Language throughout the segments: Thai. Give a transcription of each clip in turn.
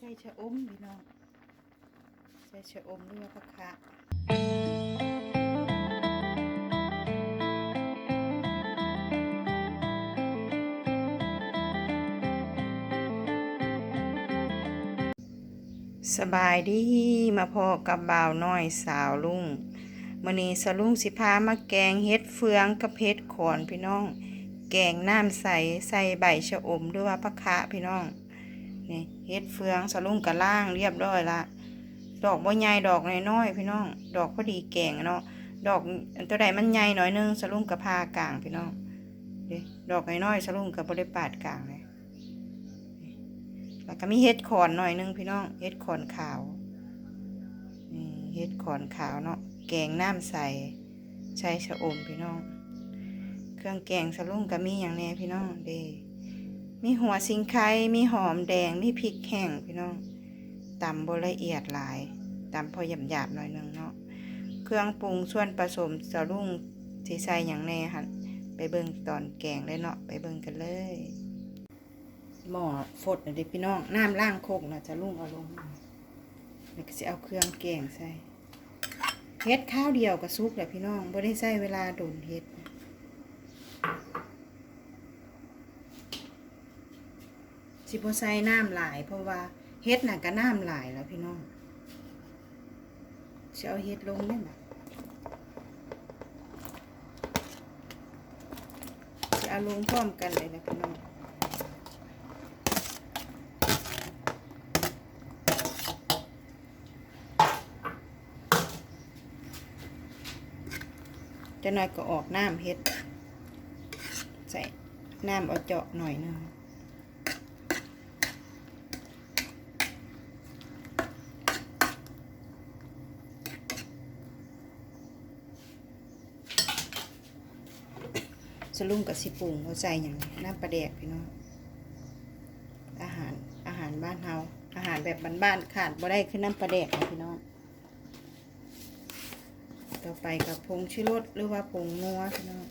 ใส่ชะอมพี่น้อง ใส่ชะอมหรือว่าผักคะสบายดีมาพอกับบ่าวน้อยสาวลุงมื้อนี้สลุงสิพามาแกงเฮ็ดเฟืองกับเฮ็ดขอนพี่น้อง แกงน้ำใสใส่ใบชะอมหรือว่าผักคะพี่น้อง นี่เฮ็ดเฟืองสลุงก็ล่างเรียบร้อยละดอกบ่ใหญ่ดอกน้อยๆพี่น้อง ดอกพอดีแกงเนาะดอกตัวใดมันใหญ่หน่อยนึงสลุงก็พากลางพี่น้องเด้ดอกน้อยๆสลุงก็บ่ได้ปาดกลางเลยแล้วก็มีเห็ดขอนหน่อยนึงพี่น้องเห็ดขอนขาวนี่เห็ดขอนขาวเนาะแกงน้ำใสใช้ชะอมพี่น้อง เครื่องแกงสลุงก็มีอย่างแน่พี่น้องเด้ มีหัวสิงไคมีหอมแดง มีพริกแห้งพี่น้องตำบละเอียดหลายตำพอหยาบๆหน่อยนึงเนาะ เครื่องปรุงส่วนผสมสลุงสีใสอย่างแน่หันไปเบิ่งตอนแกงเลยเนาะ ไปเบิ่งกันเลย หม้อฟดนะด็พี่น้อง น้ำล่างโคกนะจะลุ่งเอาลงแล้วก็จะเอาเครื่องแกงใส่ เฮ็ดข้าวเดียวกับซุปแหละพี่น้องบ่ได้ใส่เวลาโดนเฮ็ด สิบ่ใส่น้ำหลาย เพราะว่าเฮ็ดน่ะก็น้ำหลายแล้วพี่น้องจะเอาเฮ็ดลงได้ไหมจะเอาลงพร้อมกันเลยนะพี่น้องจะหน่อยก็ออกน้ำเฮ็ด ใส่น้ำเอาเจาะหน่อยหนึง สลุงกับสิปรุงเขาใส่อย่างนี้น้ำปลาแดกพี่น้องอาหารอาหารบ้านเฮาอาหารแบบบ้านๆขาดบ่ได้คือน้ำปลาแดกพี่น้องต่อไปกับผงชิรสหรือว่าผงนัวพี่น้อง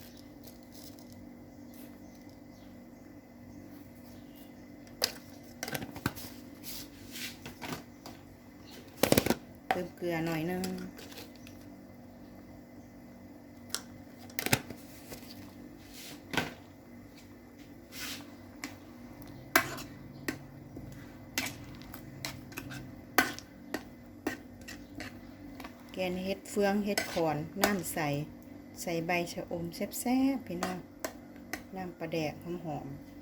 เติมเกลือหน่อยนึง แกนเฮ็ดเฟืองเฮ็ดขอนน้ำใส ใส่ใบชะอมแซ่บๆพี่น้องน้ำปลาแดกหอมๆ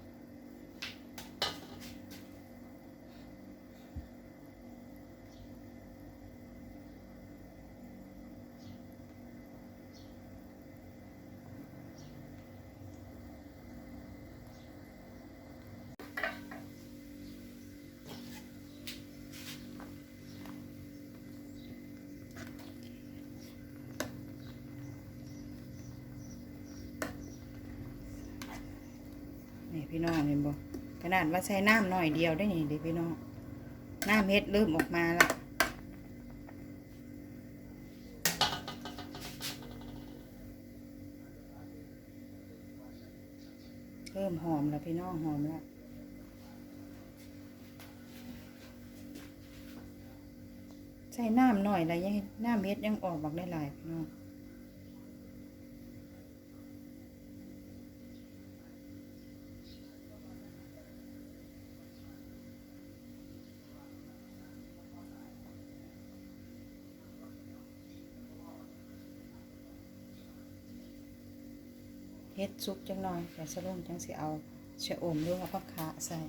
พี่น้องเห็นบ่ขนาดว่าใส่น้ำหน่อยเดียวได้นี่เดิพี่น้องน้ำเฮ็ดเริ่มออกมาละเริ่มหอมแล้วพี่น้องหอมแล้วใส่น้ำหน่อยแล้วยังน้ำเฮ็ดยังออกบักได้หลายพี่น้อง เฮ็ดซุปจังหน่อยแต่สลุ่มจังสิเอาชะอมหรือว่าผักขาใส่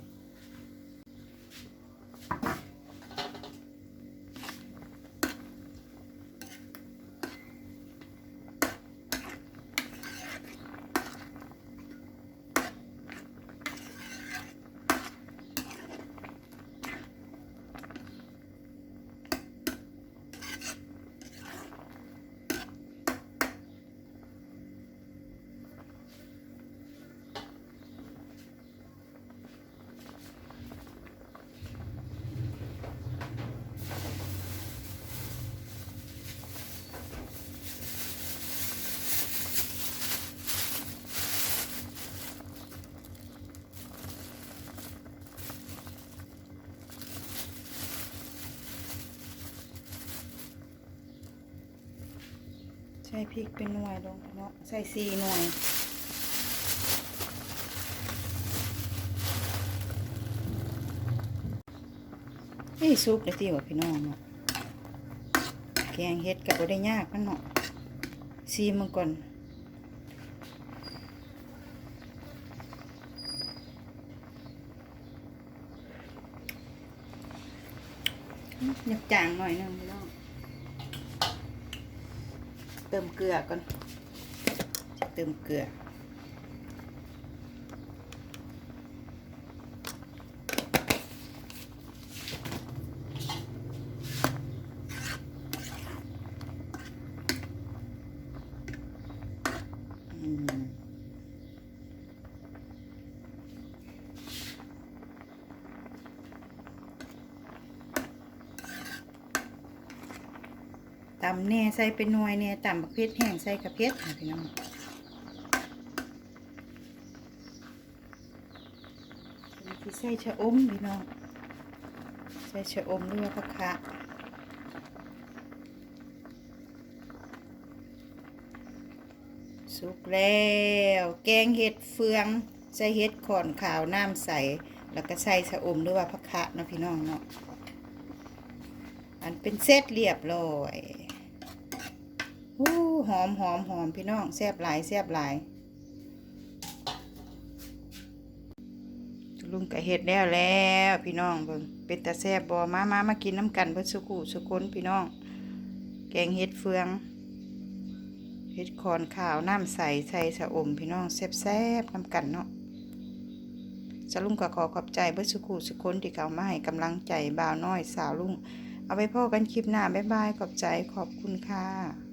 ส่พริกเป็นหน่วยลงเนาะใส่สี่หน่วยเฮ้ซุปเลยที่ว่าพี่น้องเนาะแกงเฮ็ดกับบ่ได้ยากมันเนาะซีมันก่อนอยากจางหน่อยหนึงพี่น้อง เติมเกลือก่อน เติมเกลือม ตำแน่ใส่เป็นหน่วยเนี่ยตำบักเพชรแห้งใส่กระเพชรค่ะพี่น้องที่ใส่ชะอมพี่น้อง ใส่ชะอมด้วยผักคะสุกแล้ว แกงเห็ดเฟือง ใส่เห็ดขอนขาวน้ำใส แล้วก็ใส่ชะอมด้วยว่าผักคะเนาะพี่น้องเนาะอันเป็นเซตเรียบร้อย อู้หอมหอมหอมพี่น้องแซ่บหลายแซ่บหลายลุงก็เฮ็ดแล้วแล้วพี่น้องเบิ่งเป็นตาแซ่บบ่มามามากินน้ำกันเพิ่นสุกุสุคนพี่น้อง แกงเฮ็ดเฟืองเฮ็ดคอนขาวน้ำใสใส่ชะอมพี่น้องแซ่บๆน้ำกันเนาะสลุงก็ขอขอบใจเบิดสุกุสุคนที่เขามาให้กำลังใจบ่าวน้อยสาวลุง เอาไปพ่อกันคลิปหน้าบ๊ายบายขอบใจขอบคุณค่ะ